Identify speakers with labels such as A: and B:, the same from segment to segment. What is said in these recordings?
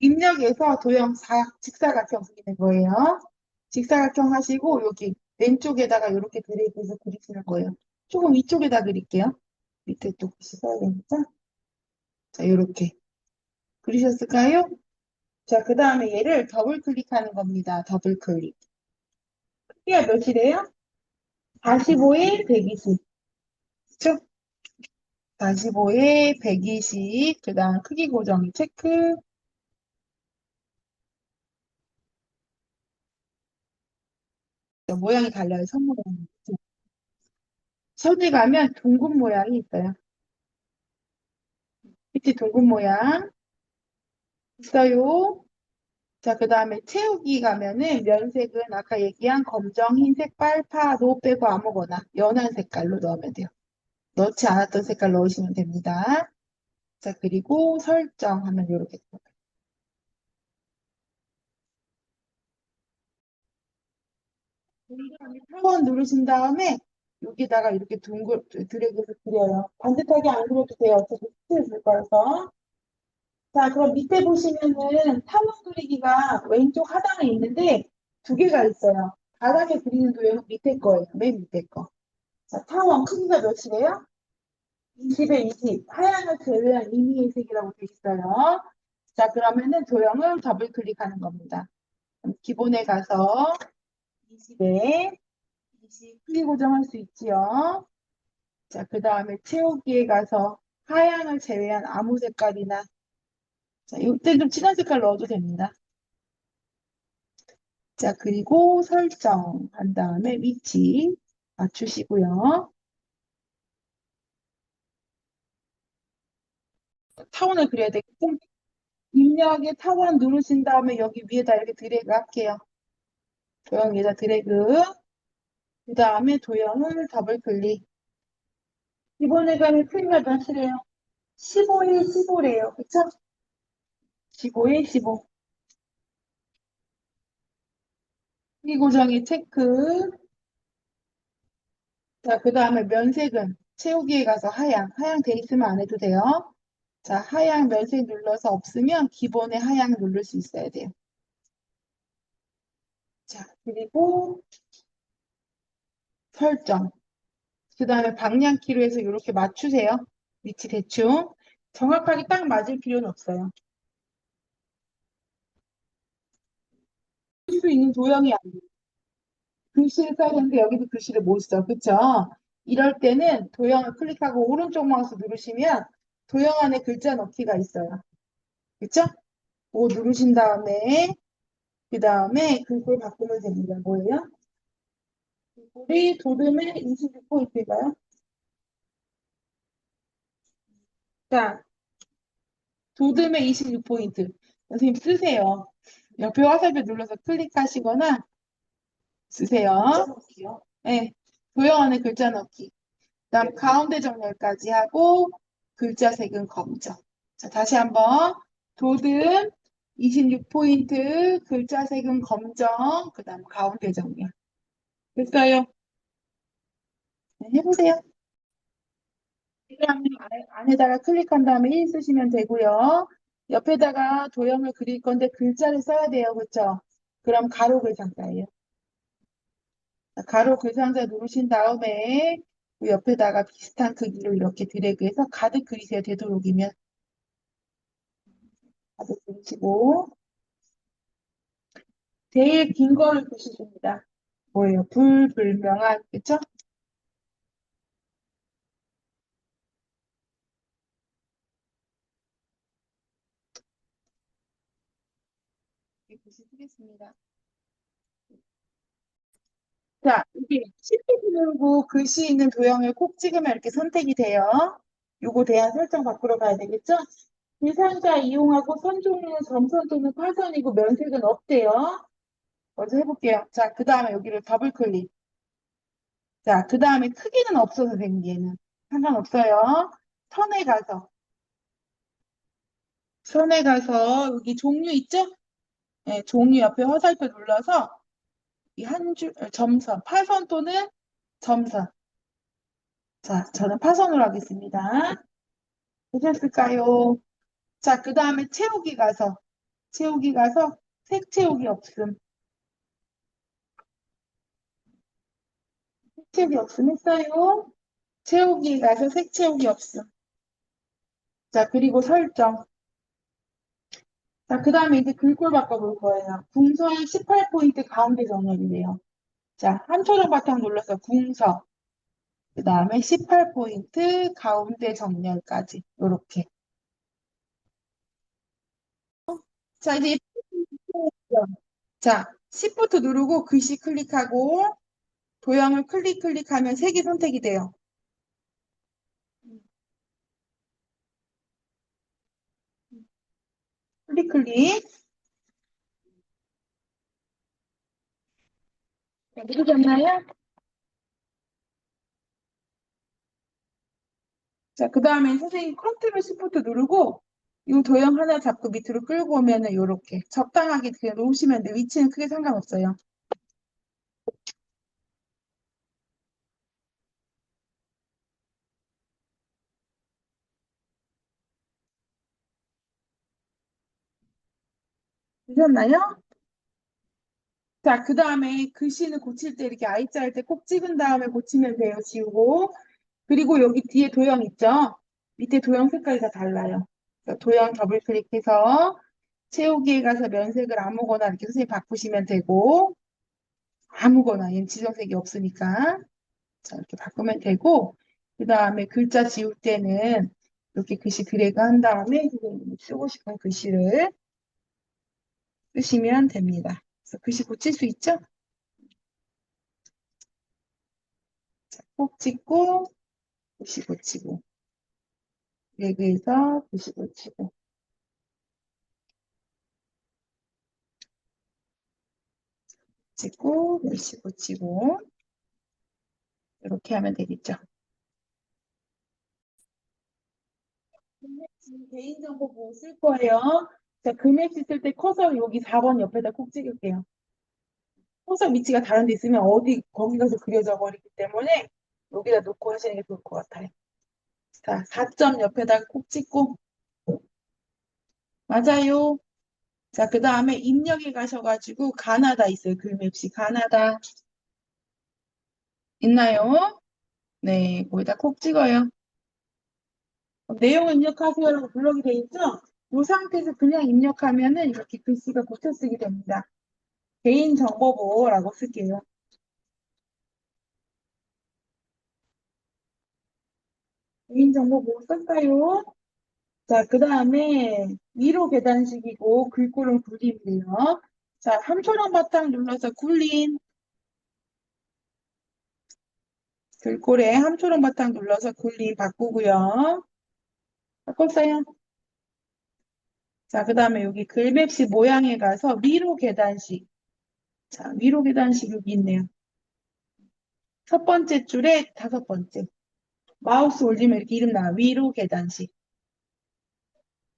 A: 입력에서 도형 사, 직사각형 그리는 거예요. 직사각형 하시고 여기 왼쪽에다가 이렇게 드래그해서 그리시는 거예요. 조금 위쪽에다 그릴게요. 밑에 또 써야 되니까. 자, 이렇게. 그리셨을까요? 자, 그 다음에 얘를 더블 클릭하는 겁니다. 더블 클릭. 크기가 몇이래요? 45에 120. 그쵸? 45에 120. 그 다음 크기 고정 체크. 모양이 달라요. 선 모양이. 선에 가면 둥근 모양이 있어요. 밑에 둥근 모양. 있어요. 자, 그 다음에 채우기 가면은 면색은 아까 얘기한 검정, 흰색, 빨파, 노 빼고 아무거나 연한 색깔로 넣으면 돼요. 넣지 않았던 색깔 넣으시면 됩니다. 자, 그리고 설정하면 이렇게 돼요. 타원 누르신 다음에 여기다가 이렇게 둥글 드래그해서 그려요. 반듯하게 안 그려도 돼요. 어차피 스트레스 줄 거라서. 자, 그럼 밑에 보시면은 타원 그리기가 왼쪽 하단에 있는데 두 개가 있어요. 바닥에 그리는 도형은 밑에 거예요. 맨 밑에 거. 자, 타원 크기가 몇이래요? 20에 20. 하얀을 제외한 임의의 색이라고 돼 있어요. 자, 그러면은 도형을 더블 클릭하는 겁니다. 기본에 가서 20에 20 크기 고정할 수 있지요. 자, 그 다음에 채우기에 가서 하얀을 제외한 아무 색깔이나 자, 이때 좀 진한 색깔 넣어도 됩니다. 자, 그리고 설정 한 다음에 위치 맞추시고요. 타원을 그려야 되겠죠? 입력에 타원 누르신 다음에 여기 위에다 이렇게 드래그 할게요. 도형 위에다 드래그. 그 다음에 도형을 더블 클릭. 이번에 가면 크기가 몇이래요? 15에 15래요. 그쵸? 15에 15. 이 고정이 체크. 자, 그 다음에 면색은 채우기에 가서 하양. 하양 돼 있으면 안 해도 돼요. 자, 하양 면색 눌러서 없으면 기본에 하양 누를 수 있어야 돼요. 자, 그리고 설정. 그 다음에 방향키로 해서 이렇게 맞추세요. 위치 대충. 정확하게 딱 맞을 필요는 없어요. 쓸 수 있는 도형이 아니에요. 글씨를 써야 되는데 여기도 글씨를 못 써. 그쵸? 이럴 때는 도형을 클릭하고 오른쪽 마우스 누르시면 도형 안에 글자 넣기가 있어요. 그쵸? 오 누르신 다음에 그 다음에 글꼴 바꾸면 됩니다. 뭐예요? 글꼴이 도듬의 26포인트인가요? 자, 도듬의 26포인트. 선생님 쓰세요. 옆에 화살표 눌러서 클릭하시거나 쓰세요. 네, 도형 안에 글자 넣기. 그다음 가운데 정렬까지 하고 글자 색은 검정. 자, 다시 한번 도듬 26포인트 글자 색은 검정. 그 다음 가운데 정렬. 됐어요? 네, 해보세요. 안에다가 클릭한 다음에 1 쓰시면 되고요. 옆에다가 도형을 그릴 건데 글자를 써야 돼요. 그렇죠? 그럼 가로 글상자예요. 자, 가로 글상자 누르신 다음에 그 옆에다가 비슷한 크기로 이렇게 드래그해서 가득 그리세요. 되도록이면. 가득 그리시고 제일 긴 거를 그리십니다. 뭐예요? 불불명한 그쵸? 이렇게 글씨 쓰겠습니다. 자, 이게 쉽게 누르고 글씨 있는 도형을 콕 찍으면 이렇게 선택이 돼요. 요거 대한 설정 바꾸러 가야 되겠죠? 대상자 이용하고 선 종류는 점선 또는 파선이고 면색은 없대요. 먼저 해볼게요. 자, 그 다음에 여기를 더블 클릭. 자, 그 다음에 크기는 없어서 된 얘는. 상관없어요. 선에 가서. 선에 가서 여기 종류 있죠? 네, 종류 옆에 화살표 눌러서 이 한 줄, 어, 점선, 파선 또는 점선. 자, 저는 파선으로 하겠습니다. 되셨을까요? 자, 그 다음에 채우기 가서 채우기 가서 색 채우기 없음. 색 채우기 없음 했어요. 채우기 가서 색 채우기 없음. 자, 그리고 설정. 자, 그 다음에 이제 글꼴 바꿔볼 거예요. 궁서의 18포인트 가운데 정렬이래요. 자, 한초록 바탕 눌러서 궁서. 그 다음에 18포인트 가운데 정렬까지. 요렇게. 자, 이제 자, Shift 누르고 글씨 클릭하고 도형을 클릭 클릭하면 색이 선택이 돼요. 클릭 클릭. 자, 누르셨나요? 자, 그 다음에 선생님 컨트롤 시프트 누르고 이 도형 하나 잡고 밑으로 끌고 오면은 요렇게 적당하게 그냥 놓으시면 돼요. 위치는 크게 상관없어요. 되셨나요? 자, 그 다음에 글씨는 고칠 때 이렇게 I자 할 때 꼭 찍은 다음에 고치면 돼요. 지우고. 그리고 여기 뒤에 도형 있죠? 밑에 도형 색깔이 다 달라요. 도형 더블 클릭해서 채우기에 가서 면색을 아무거나 이렇게 선생님 바꾸시면 되고 아무거나 얘는 지정색이 없으니까 자 이렇게 바꾸면 되고 그 다음에 글자 지울 때는 이렇게 글씨 드래그 한 다음에 쓰고 싶은 글씨를 쓰시면 됩니다. 그래서 글씨 고칠 수 있죠? 자, 꼭 찍고 글씨 고치고 글씨 고치고 찍고 글씨 고치고 이렇게 하면 되겠죠. 개인정보 보호 쓸 거예요. 자, 금액지 쓸때 커서 여기 4번 옆에다 꼭 찍을게요. 커서 위치가 다른 데 있으면 어디 거기 가서 그려져 버리기 때문에 여기다 놓고 하시는 게 좋을 것 같아요. 자, 4점 옆에다 꼭 찍고 맞아요. 자, 그 다음에 입력에 가셔가지고 가나다 있어요. 글맵시 가나다 있나요? 네, 거기다 꼭 찍어요. 내용 입력하세요라고 블록이 돼 있죠? 이 상태에서 그냥 입력하면은 이렇게 글씨가 고쳐 쓰게 됩니다. 개인정보보호라고 쓸게요. 개인정보보호 쓸까요? 자, 그 다음에 위로 계단식이고 글꼴은 굴림이에요. 자, 함초랑 바탕 눌러서 굴림. 글꼴에 함초랑 바탕 눌러서 굴림 바꾸고요. 바꿨어요. 자, 그 다음에 여기 글맵시 모양에 가서 위로 계단식. 자, 위로 계단식 여기 있네요. 첫 번째 줄에 다섯 번째. 마우스 올리면 이렇게 이름 나와. 위로 계단식.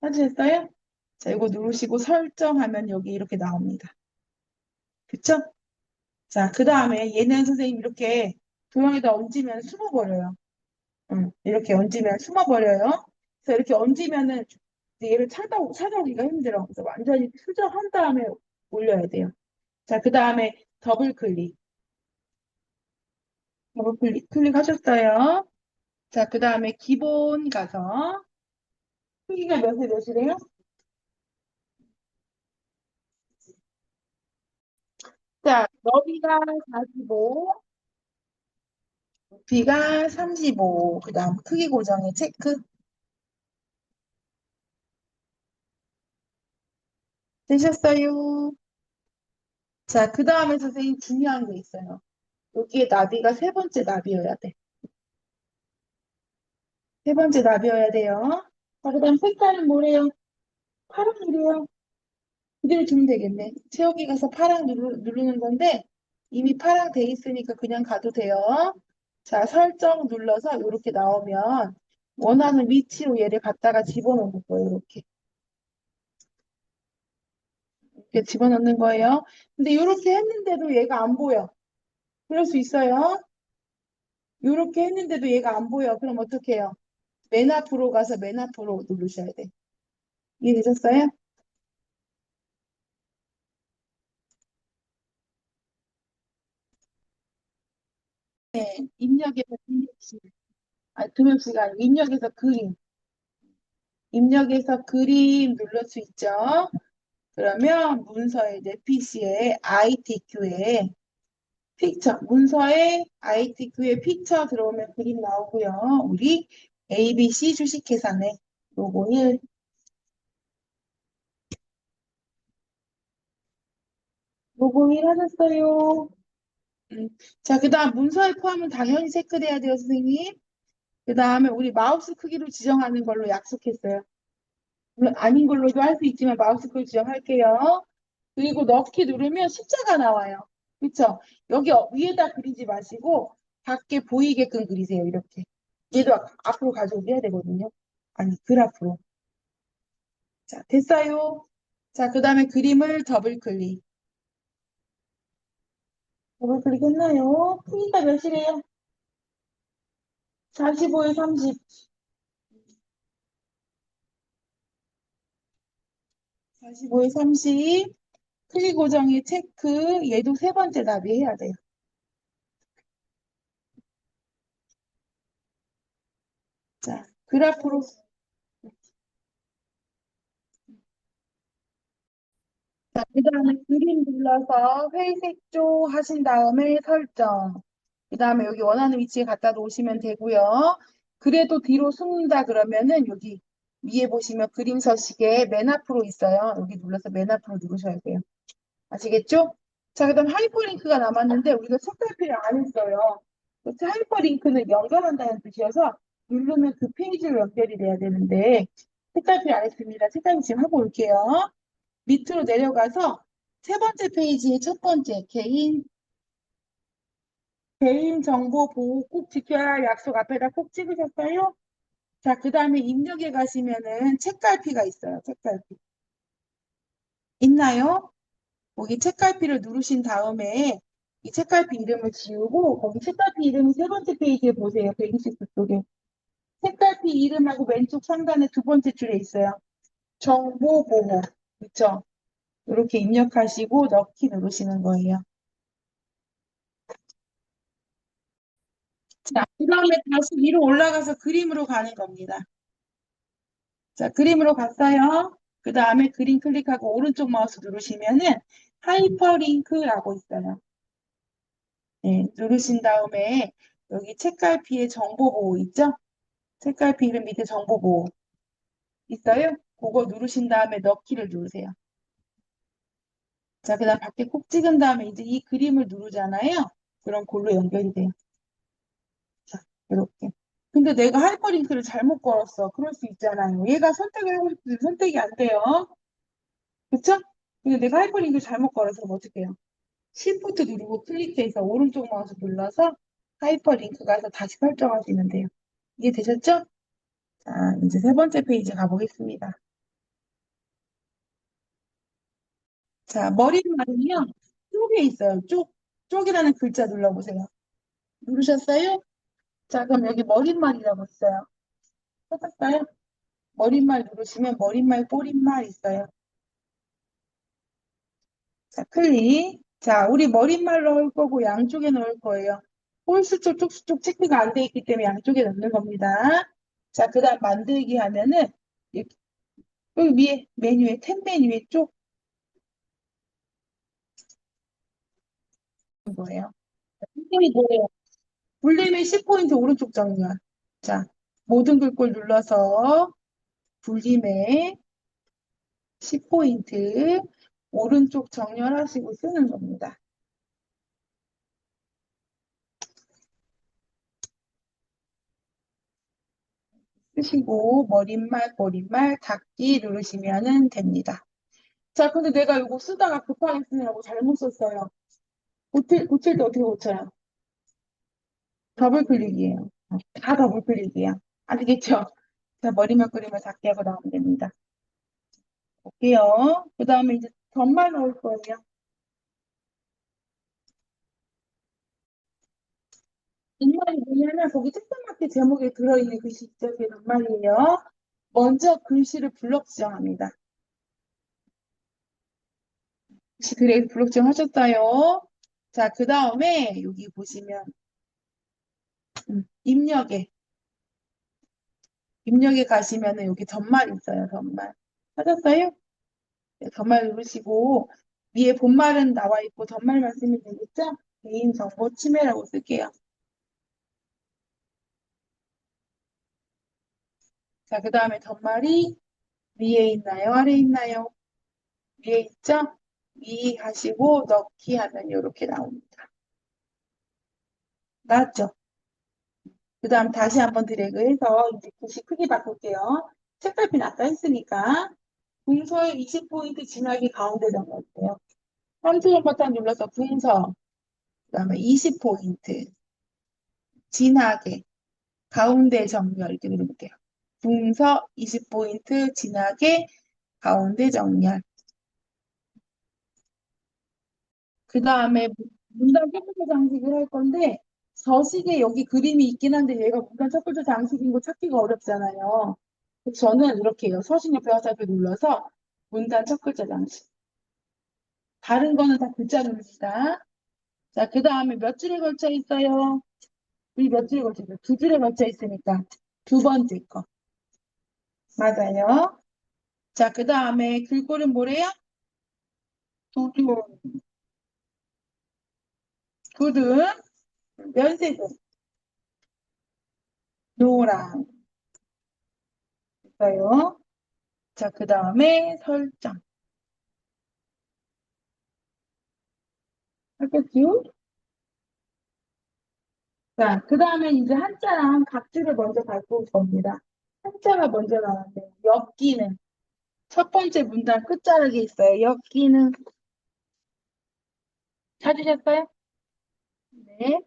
A: 찾으셨어요? 자, 이거 누르시고 설정하면 여기 이렇게 나옵니다. 그쵸? 자, 그 다음에 얘는 선생님 이렇게 도형에다 얹으면 숨어버려요. 응, 이렇게 얹으면 숨어버려요. 그래서 이렇게 얹으면은 얘를 찾아, 찾아오기가 힘들어. 그래서 완전히 수정한 다음에 올려야 돼요. 자, 그 다음에 더블 클릭. 더블 클릭, 클릭하셨어요. 자, 그 다음에 기본 가서 크기가 몇에 몇이래요? 자, 너비가 45, 높이가 35, 그 다음 크기 고정에 체크. 되셨어요? 자, 그 다음에 선생님 중요한 게 있어요. 여기에 나비가 세 번째 나비여야 돼. 세 번째 나비여야 돼요. 자, 그 다음 색깔은 뭐래요? 파랑이래요. 그대로 두면 되겠네. 채우기 가서 파랑 누르, 누르는 건데 이미 파랑 돼 있으니까 그냥 가도 돼요. 자, 설정 눌러서 이렇게 나오면 원하는 위치로 얘를 갖다가 집어넣는 거예요. 이렇게. 이렇게 집어넣는 거예요. 근데 이렇게 했는데도 얘가 안 보여. 그럴 수 있어요. 이렇게 했는데도 얘가 안 보여. 그럼 어떻게 해요? 맨 앞으로 가서 맨 앞으로 누르셔야 돼. 이해되셨어요? 네, 입력에서 입력시. 아, 금융시가 아니고 입력에서 그림. 입력에서 그림 눌러 수 있죠? 그러면 문서에 이제 PC에 ITQ에 픽처, 문서에 ITQ에 픽처 들어오면 그림 나오고요. 우리 ABC 주식회사네. 요거 1. 요거 1 하셨어요. 음. 자, 그 다음 문서에 포함은 당연히 체크돼야 돼요, 선생님. 그 다음에 우리 마우스 크기로 지정하는 걸로 약속했어요. 물론 아닌 걸로도 할 수 있지만 마우스 크기 지정할게요. 그리고 넣기 누르면 숫자가 나와요. 그쵸? 여기 어- 위에다 그리지 마시고 밖에 보이게끔 그리세요. 이렇게. 얘도 앞- 앞으로 가져오게 해야 되거든요. 아니, 그래프로. 자, 됐어요. 자, 그 다음에 그림을 더블 클릭. 더블 클릭 했나요? 크기가 몇이래요? 45에 30. 45에 30. 클릭 고정의 체크. 얘도 세 번째 답이 해야 돼요. 자, 그래프로. 자, 그 다음에 그림 눌러서 회색조 하신 다음에 설정. 그 다음에 여기 원하는 위치에 갖다 놓으시면 되고요. 그래도 뒤로 숨는다 그러면은 여기 위에 보시면 그림 서식에 맨 앞으로 있어요. 여기 눌러서 맨 앞으로 누르셔야 돼요. 아시겠죠? 자, 그 다음 하이퍼링크가 남았는데 우리가 색깔피를 안 했어요. 그 하이퍼링크는 연결한다는 뜻이어서 누르면 그 페이지로 연결이 돼야 되는데 색깔피 안 했습니다. 색깔피 지금 하고 올게요. 밑으로 내려가서 세 번째 페이지의 첫 번째 개인 개인 정보 보호 꼭 지켜야 약속 앞에다 꼭 찍으셨어요? 자, 그 다음에 입력에 가시면은 책갈피가 있어요. 책갈피. 있나요? 거기 책갈피를 누르신 다음에 이 책갈피 이름을 지우고 거기 책갈피 이름이 세 번째 페이지에 보세요. 120도 쪽에. 책갈피 이름하고 왼쪽 상단에 두 번째 줄에 있어요. 정보 보호. 그쵸? 이렇게 입력하시고 넣기 누르시는 거예요. 자, 그 다음에 다시 위로 올라가서 그림으로 가는 겁니다. 자, 그림으로 갔어요. 그 다음에 그림 클릭하고 오른쪽 마우스 누르시면은 하이퍼링크라고 있어요. 네, 누르신 다음에 여기 책갈피에 정보 보호 있죠? 책갈피 이름 밑에 정보 보호 있어요? 그거 누르신 다음에 넣기를 누르세요. 자, 그 다음 밖에 콕 찍은 다음에 이제 이 그림을 누르잖아요. 그럼 골로 연결이 돼요. 자, 이렇게. 근데 내가 하이퍼링크를 잘못 걸었어. 그럴 수 있잖아요. 얘가 선택을 하고 싶은데 선택이 안 돼요. 그쵸? 근데 내가 하이퍼링크를 잘못 걸어서 어떻게 해요? Shift 누르고 클릭해서 오른쪽 마우스 눌러서 하이퍼링크 가서 다시 설정하시면 돼요. 이게 되셨죠? 자, 이제 세 번째 페이지 가보겠습니다. 자, 머리 말은요, 쪽에 있어요. 쪽, 쪽이라는 글자 눌러보세요. 누르셨어요? 자, 그럼 여기 머릿말이라고 있어요. 찾았어요? 머릿말 누르시면 머릿말, 꼬릿말 있어요. 자, 클릭. 자, 우리 머릿말 넣을 거고 양쪽에 넣을 거예요. 홀수쪽, 쪽수쪽 체크가 안 돼 있기 때문에 양쪽에 넣는 겁니다. 자, 그 다음 만들기 하면은 여기 위에 메뉴에 탭 메뉴에 쪽 거예요. 탭이 뭐예요? 불림의 10포인트 오른쪽 정렬. 자, 모든 글꼴 눌러서 불림의 10포인트 오른쪽 정렬하시고 쓰는 겁니다. 쓰시고 머릿말, 꼬릿말, 닫기 누르시면 됩니다. 자, 근데 내가 이거 쓰다가 급하게 쓰느라고 잘못 썼어요. 고칠, 고칠 때 어떻게 고쳐요? 더블 클릭이에요. 다 더블 클릭이에요. 아시겠죠? 자, 머리말, 꼬릿말 닫기 하고 나오면 됩니다. 볼게요. 그 다음에 이제 덧말 넣을 거예요. 덧말이 뭐냐면 거기 책 상밖에 제목에 들어있는 글씨? 그게 덧말이에요. 먼저 글씨를 블럭 지정합니다. 글씨 그래 블럭 지정하셨어요? 자, 그 다음에 여기 보시면 음, 입력에. 입력에 가시면은 여기 전말 있어요, 전말. 찾았어요? 네, 전말 누르시고, 위에 본말은 나와 있고, 전말만 쓰면 되겠죠? 개인정보 침해라고 쓸게요. 자, 그 다음에 전말이 위에 있나요? 아래에 있나요? 위에 있죠? 위 하시고 넣기 하면 이렇게 나옵니다. 나왔죠? 그 다음 다시 한번 드래그해서 이제 글씨 크기 바꿀게요. 책갈피 아까 했으니까 분서의 20포인트 진하기 가운데 정렬게요. 컨트롤 버튼 눌러서 분서 그 다음에 20포인트 진하게 가운데 정렬 이렇게 누를게요. 분서 20포인트 진하게 가운데 정렬 그 다음에 문단 첫 장식을 할 건데 저식에 여기 그림이 있긴 한데 얘가 문단 첫 번째 장식인 거 찾기가 어렵잖아요. 저는 이렇게 해요. 서식 옆에 화살표 눌러서 문단 첫 글자 장식. 다른 거는 다 글자 누릅니다. 자, 그 다음에 몇 줄에 걸쳐 있어요? 이몇 줄에 걸쳐 있어요? 두 줄에 걸쳐 있으니까 두 번째 거. 맞아요. 자, 그 다음에 글꼴은 뭐래요? 두줄. 굿은 면색은 노랑. 있어요. 자, 그 다음에 설정. 알겠지요? 자, 그 다음에 이제 한자랑 각주를 먼저 바꿀 겁니다. 한자가 먼저 나왔는데, 엮기는. 첫 번째 문단 끝자락에 있어요. 엮기는. 찾으셨어요? 네.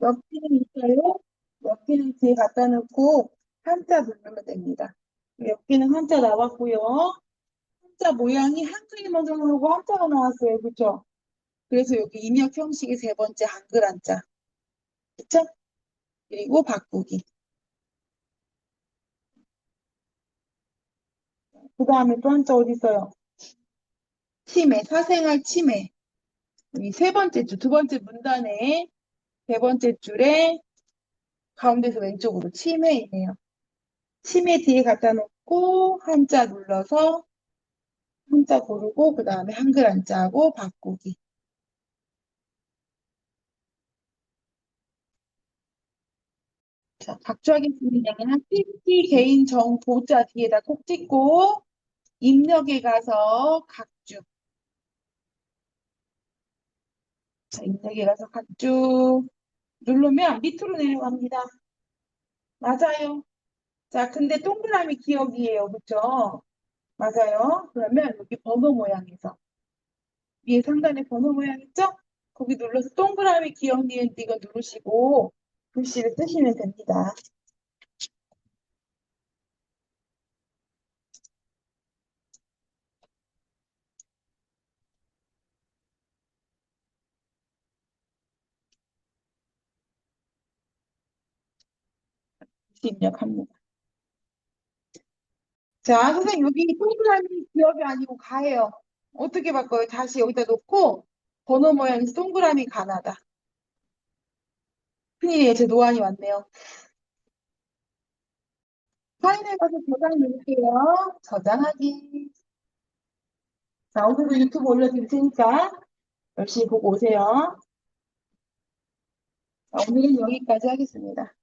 A: 엮기는 있어요. 엮기는 뒤에 갖다 놓고 한자 누르면 됩니다. 엮기는 한자 나왔고요. 한자 모양이 한글이 먼저 나오고 한자가 나왔어요. 그쵸? 그래서 여기 입력 형식이 세 번째 한글 한자. 그쵸? 그리고 바꾸기. 그 다음에 또 한자 어디 있어요? 치매, 사생활 치매. 여기 세 번째 줄, 두 번째 문단에 세 번째 줄에 가운데서 왼쪽으로 치매이네요. 치매 뒤에 갖다 놓고 한자 눌러서 한자 고르고 그 다음에 한글 한자하고 바꾸기. 자, 각주하겠습니다. 필기 개인 정보자 뒤에다 콕 찍고 입력에 가서 각주. 자, 입력에 가서 각주 누르면 밑으로 내려갑니다. 맞아요. 자, 근데 동그라미 기억이에요. 그쵸? 맞아요. 그러면 여기 번호 모양에서 위에 상단에 번호 모양 있죠? 거기 눌러서 동그라미 기억 니은 이거 누르시고 글씨를 쓰시면 됩니다. 입력합니다. 자, 선생님 여기 동그라미 기억이 아니고 가예요. 어떻게 바꿔요? 다시 여기다 놓고 번호 모양이 동그라미 가나다. 큰일이에요. 제 노안이 왔네요. 파일에 가서 저장 누를게요. 저장하기. 자, 오늘도 유튜브 올려드릴 테니까 열심히 보고 오세요. 자, 오늘은 여기까지 하겠습니다.